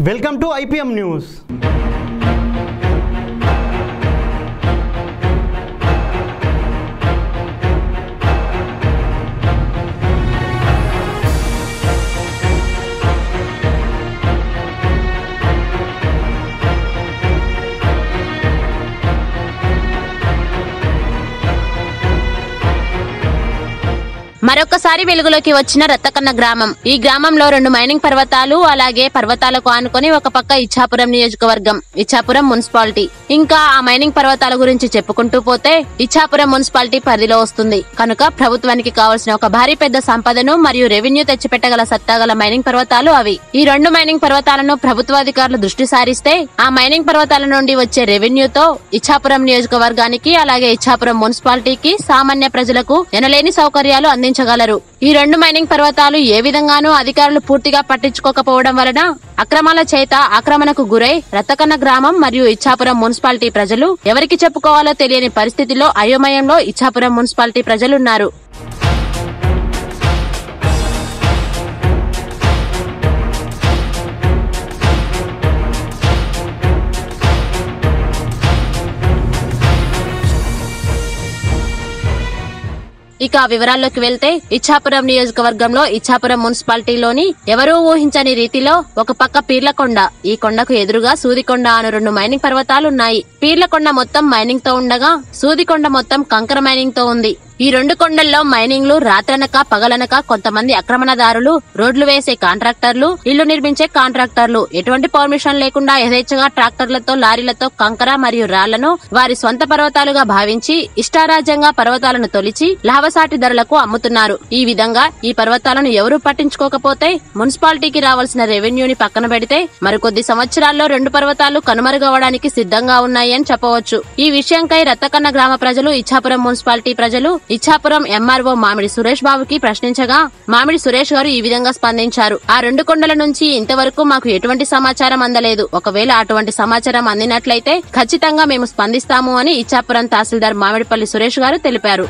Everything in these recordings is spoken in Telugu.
వెల్కమ్ టు ఐపీఎం న్యూస్ మరొకసారి వెలుగులోకి వచ్చిన రత్తకన్న గ్రామం. ఈ గ్రామంలో రెండు మైనింగ్ పర్వతాలు అలాగే పర్వతాలకు ఆనుకొని ఒక పక్క ఇచ్చాపురం నియోజకవర్గం ఇచ్చాపురం మున్సిపాలిటీ. ఇంకా ఆ మైనింగ్ పర్వతాల గురించి చెప్పుకుంటూ పోతే ఇచ్చాపురం మున్సిపాలిటీ పరిధిలో వస్తుంది. కనుక ప్రభుత్వానికి కావాల్సిన ఒక భారీ పెద్ద సంపదను మరియు రెవెన్యూ తెచ్చిపెట్టగల సత్తాగల మైనింగ్ పర్వతాలు అవి. ఈ రెండు మైనింగ్ పర్వతాలను ప్రభుత్వాధికారులు దృష్టి సారిస్తే ఆ మైనింగ్ పర్వతాల నుండి వచ్చే రెవెన్యూతో ఇచ్చాపురం నియోజకవర్గానికి అలాగే ఇచ్చాపురం మున్సిపాలిటీకి సామాన్య ప్రజలకు ఎనలేని సౌకర్యాలు అందించగలరు ఈ రెండు మైనింగ్ పర్వతాలు ఏ విధంగానూ అధికారులు పూర్తిగా పట్టించుకోకపోవడం వలన అక్రమాల చేత ఆక్రమణకు గురై రత్తకన్న గ్రామం మరియు ఇచ్చాపురం మున్సిపాలిటీ ప్రజలు ఎవరికి చెప్పుకోవాలో తెలియని పరిస్థితిలో అయోమయంలో ఇచ్చాపురం మున్సిపాలిటీ ప్రజలున్నారు. ఇక వివరాల్లోకి వెళ్తే ఇచ్చాపురం నియోజకవర్గంలో ఇచ్చాపురం మున్సిపాలిటీలోని ఎవరూ ఊహించని రీతిలో ఒక పక్క పీర్లకొండ ఈ కొండకు ఎదురుగా సూదికొండ అను రెండు మైనింగ్ పర్వతాలున్నాయి. పీర్లకొండ మొత్తం మైనింగ్తో ఉండగా సూదికొండ మొత్తం కంకర మైనింగ్తో ఉంది. ఈ రెండు కొండల్లో మైనింగ్లు రాత్రనక పగలనక కొంతమంది ఆక్రమణదారులు రోడ్లు వేసే కాంట్రాక్టర్లు ఇల్లు నిర్మించే కాంట్రాక్టర్లు. ఎటువంటి పర్మిషన్ లేకుండా యథేచ్ఛగా ట్రాక్టర్లతో లారీలతో కంకర మరియు రాళ్ళను వారి సొంత పర్వతాలుగా భావించి ఇష్టారాజ్యంగా పర్వతాలను తొలిచి లాభసాటి ధరలకు అమ్ముతున్నారు. ఈ విధంగా ఈ పర్వతాలను ఎవరూ పట్టించుకోకపోతే మున్సిపాలిటీకి రావాల్సిన రెవెన్యూని పక్కన పెడితే మరికొద్ది సంవత్సరాల్లో రెండు పర్వతాలు కనుమరుగవడానికి సిద్ధంగా ఉన్నాయని చెప్పవచ్చు. ఈ విషయంకై రత్తకన్న గ్రామ ప్రజలు ఇచ్చాపురం మున్సిపాలిటీ ప్రజలు ఇచ్చాపురం ఎంఆర్ఓ మామిడి సురేష్ బాబుకి ప్రశ్నించగా మామిడి సురేష్ గారు ఈ విధంగా స్పందించారు. ఆ రెండు కొండల నుంచి ఇంతవరకు మాకు ఎటువంటి సమాచారం అందలేదు. ఒకవేళ అటువంటి సమాచారం అందినట్లయితే ఖచ్చితంగా మేము స్పందిస్తాము అని ఇచ్చాపురం తహసీల్దార్ మామిడిపల్లి సురేష్ గారు తెలిపారు.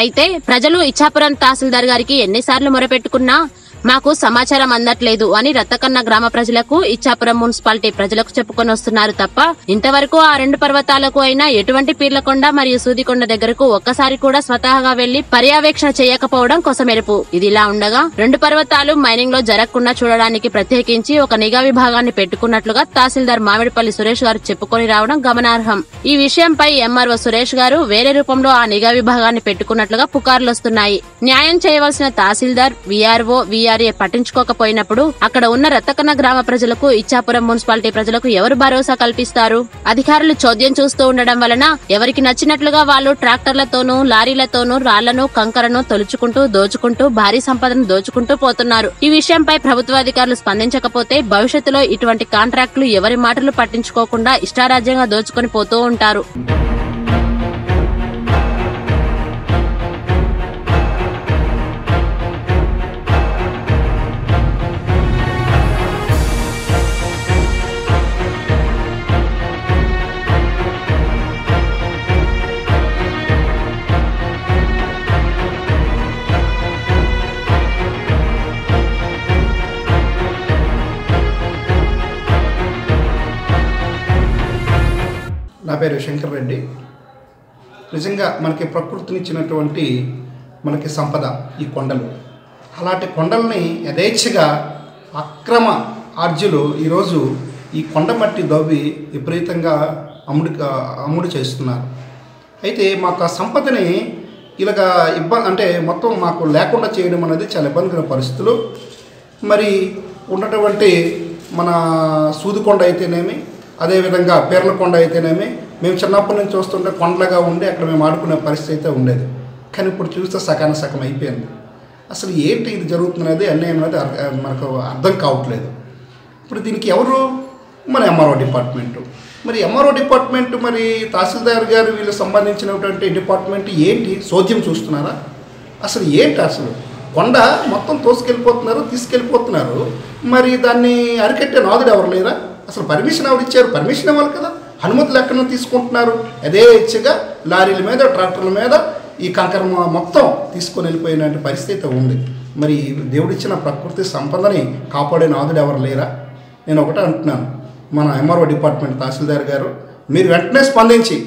అయితే ప్రజలు ఇచ్చాపురం తహసీల్దార్ గారికి ఎన్నిసార్లు మొరపెట్టుకున్నా మాకు సమాచారం అందట్లేదు అని రత్తకన్న గ్రామ ప్రజలకు ఇచ్చాపురం మున్సిపాలిటీ ప్రజలకు చెప్పుకొని వస్తున్నారు తప్ప ఇంతవరకు ఆ రెండు పర్వతాలకు అయినా ఎటువంటి పీర్లకొండ మరియు సూదికొండ దగ్గరకు ఒక్కసారి కూడా స్వతహాగా వెళ్ళి పర్యవేక్షణ చేయకపోవడం కొసమెరుపు. ఇదిలా ఉండగా రెండు పర్వతాలు మైనింగ్లో జరగకుండా చూడడానికి ప్రత్యేకించి ఒక నిఘా విభాగాన్ని పెట్టుకున్నట్లుగా తహసీల్దార్ మామిడిపల్లి సురేష్ గారు చెప్పుకొని రావడం గమనార్హం. ఈ విషయంపై ఎంఆర్ఓ సురేష్ గారు వేరే రూపంలో ఆ నిఘా విభాగాన్ని పెట్టుకున్నట్లుగా పుకార్లు వస్తున్నాయి. న్యాయం చేయవలసిన తహసీల్దార్ వీఆర్ఓ వీఆర్ఏ పట్టించుకోకపోయినప్పుడు అక్కడ ఉన్న రత్తకన్న గ్రామ ప్రజలకు ఇచ్చాపురం మున్సిపాలిటీ ప్రజలకు ఎవరు భరోసా కల్పిస్తారు? అధికారులు చోద్యం చూస్తూ ఉండడం వలన ఎవరికి నచ్చినట్లుగా వాళ్ళు ట్రాక్టర్లతోనూ లారీలతోనూ రాళ్ళను కంకరను తొలుచుకుంటూ దోచుకుంటూ భారీ సంపదను దోచుకుంటూ పోతున్నారు. ఈ విషయంపై ప్రభుత్వాధికారులు స్పందించకపోతే భవిష్యత్తులో ఇటువంటి కాంట్రాక్టులు ఎవరి మాటలు పట్టించుకోకుండా ఇష్టారాజ్యంగా దోచుకొని పోతూ ఉంటారు. పేరు శంకర్ రెడ్డి. నిజంగా మనకి ప్రకృతినిచ్చినటువంటి మనకి సంపద ఈ కొండలు. అలాంటి కొండల్ని యథేచ్ఛగా అక్రమ ఆర్జులు ఈరోజు ఈ కొండ మట్టి దవ్వి విపరీతంగా అమ్ముడు అమ్ముడు చేస్తున్నారు. అయితే మాకు ఆ సంపదని ఇలాగా ఇబ్బంది అంటే మొత్తం మాకు లేకుండా చేయడం అనేది చాలా ఇబ్బందికర పరిస్థితులు. మరి ఉన్నటువంటి మన సూదికొండ అయితేనేమి అదేవిధంగా పేర్లకొండ అయితేనేమి మేము చిన్నప్పటి నుంచి చూస్తుంటే కొండలుగా ఉండి అక్కడ మేము ఆడుకునే పరిస్థితి అయితే ఉండేది. కానీ ఇప్పుడు చూస్తే సకాన సగం అయిపోయింది. అసలు ఏంటి ఇది జరుగుతున్నది? అన్యాయం అనేది మనకు అర్థం కావట్లేదు. ఇప్పుడు దీనికి ఎవరు? మన ఎంఆర్ఓ డిపార్ట్మెంటు. మరి ఎంఆర్ఓ డిపార్ట్మెంట్ మరి తహసీల్దార్ గారు వీళ్ళు సంబంధించినటువంటి డిపార్ట్మెంట్ ఏంటి? సోద్యం చూస్తున్నారా? అసలు ఏంటి అసలు? కొండ మొత్తం తోసుకెళ్ళిపోతున్నారు తీసుకెళ్ళిపోతున్నారు. మరి దాన్ని అరికట్టే నాదుడు ఎవరు లేరా? అసలు పర్మిషన్ ఎవరు ఇచ్చారు పర్మిషన్ ఇవ్వాలి కదా. అనుమతులు ఎక్కడ తీసుకుంటున్నారు. అదే లారీల మీద ట్రాక్టర్ల మీద ఈ కంకర మొత్తం తీసుకొని వెళ్ళిపోయినటువంటి పరిస్థితి ఉంది. మరి దేవుడిచ్చిన ప్రకృతి సంపదని కాపాడే నాదుడు ఎవరు లేరా? నేను ఒకటే అంటున్నాను. మన ఎంఆర్ఓ డిపార్ట్మెంట్ తహసీల్దార్ గారు మీరు వెంటనే స్పందించి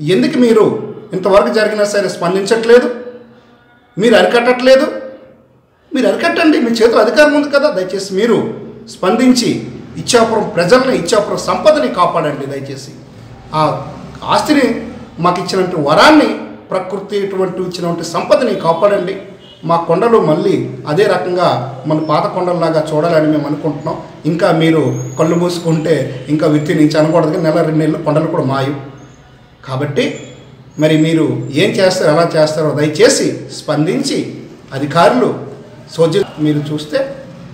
ఎందుకు మీరు ఇంతవరకు జరిగినా సరే స్పందించట్లేదు? మీరు అరికట్టట్లేదు? మీరు అరికట్టండి మీ చేతిలో అధికారం ఉంది కదా. దయచేసి మీరు స్పందించి ఇచ్చాపురం ప్రజల్ని ఇచ్చాపురం సంపదని కాపాడండి దయచేసి. ఆ ఆస్తిని మాకు ఇచ్చినటువంటి వరాన్ని ప్రకృతి ఇటువంటి ఇచ్చినటువంటి సంపదని కాపాడండి. మా కొండలు మళ్ళీ అదే రకంగా మన పాత కొండల్లాగా చూడాలని మేము అనుకుంటున్నాం. ఇంకా మీరు కళ్ళు మూసుకుంటే ఇంకా విత్తి నుంచి అనకూడదు కానీ నెల రెండు నెలలు కొండలు కూడా మాయం కాబట్టి మరి మీరు ఏం చేస్తారో ఎలా చేస్తారో దయచేసి స్పందించి అధికారులు సోద్యం మీరు చూస్తే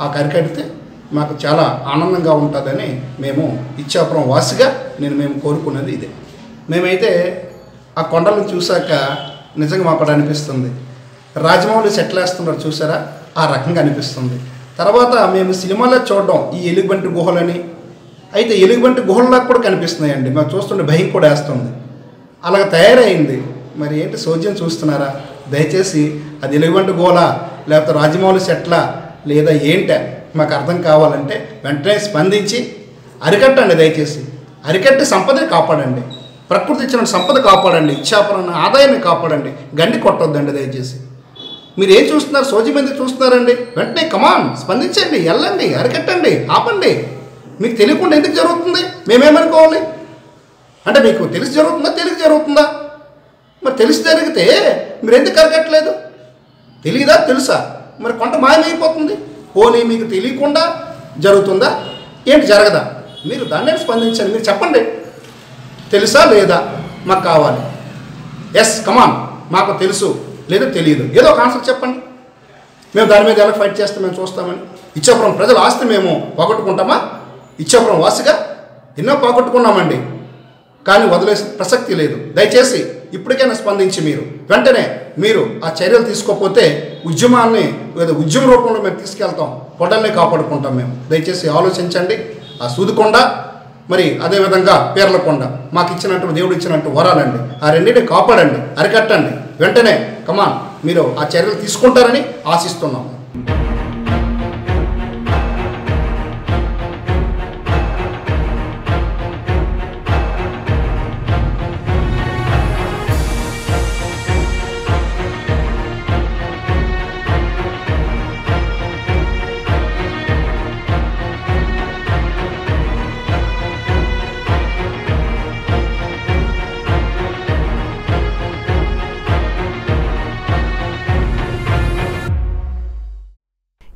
ఆ కరికడితే మాకు చాలా ఆనందంగా ఉంటుందని మేము ఇచ్చాపురం వాసిగా నేను మేము కోరుకున్నది ఇదే. మేమైతే ఆ కొండలను చూశాక నిజంగా మాకు అనిపిస్తుంది. రాజమౌళి సెటిల్ వేస్తున్నారు చూసారా? ఆ రకంగా అనిపిస్తుంది. తర్వాత మేము సినిమాలో చూడడం ఈ ఎలుగుబంటి గుహలని. అయితే ఎలుగుబంటి గుహల్లా కూడా కనిపిస్తున్నాయండి. మాకు చూస్తుంటే భయం కూడా వేస్తుంది. అలాగ తయారైంది. మరి ఏంటి సౌజ్యం చూస్తున్నారా? దయచేసి అది ఎలుగుబంటి గుహలా లేకపోతే రాజమౌళి సెట్లా లేదా ఏంటా? మాకు అర్థం కావాలంటే వెంటనే స్పందించి అరికట్టండి దయచేసి. అరికట్టి సంపదని కాపాడండి. ప్రకృతి ఇచ్చిన సంపద కాపాడండి. ఇచ్చాపురం ఆదాయాన్ని కాపాడండి. గండి కొట్టొద్దండి దయచేసి. మీరు ఏం చూస్తున్నారు? సోజీ మంది చూస్తున్నారండి? వెంటనే కమాన్ స్పందించండి వెళ్ళండి అరికట్టండి ఆపండి. మీకు తెలియకుండా ఎందుకు జరుగుతుంది? మేమేమనుకోవాలి? అంటే మీకు తెలిసి జరుగుతుందా? తెలియక జరుగుతుందా? మరి తెలిసి జరిగితే మీరు ఎందుకు అరగట్లేదు తెలియదా తెలుసా? మరి కొంత మాయమైపోతుంది? పోనీ మీకు తెలియకుండా జరుగుతుందా? ఏంటి జరగదా? మీరు దాన్ని స్పందించండి మీరు చెప్పండి. తెలుసా లేదా? మాకు కావాలి. ఎస్ కమాన్ మాకు తెలుసు లేదా తెలియదు. ఏదో ఒక ఆన్సర్ చెప్పండి. మేము దాని మీద ఎలా ఫైట్ చేస్తాం మేము చూస్తామని. ఇచ్చాపురం ప్రజల ఆస్తి మేము పోగొట్టుకుంటామా? ఇచ్చాపురం వాసిగా ఎన్నో పోగొట్టుకున్నామండి. కానీ వదిలేసే ప్రసక్తి లేదు. దయచేసి ఇప్పటికైనా స్పందించి మీరు. వెంటనే మీరు ఆ చర్యలు తీసుకోకపోతే ఉద్యమాన్ని లేదా ఉద్యమ రూపంలో మేము తీసుకెళ్తాం. కొండల్ని కాపాడుకుంటాం మేము. దయచేసి ఆలోచించండి. ఆ సూదుకొండ మరి అదేవిధంగా పేర్లకొండ. మాకు ఇచ్చినట్టు దేవుడు ఇచ్చినట్టు వరాలండి. ఆ రెండింటిని కాపాడండి అరికట్టండి. వెంటనే కమాన్ మీరు ఆ చర్యలు తీసుకుంటారని ఆశిస్తున్నాము.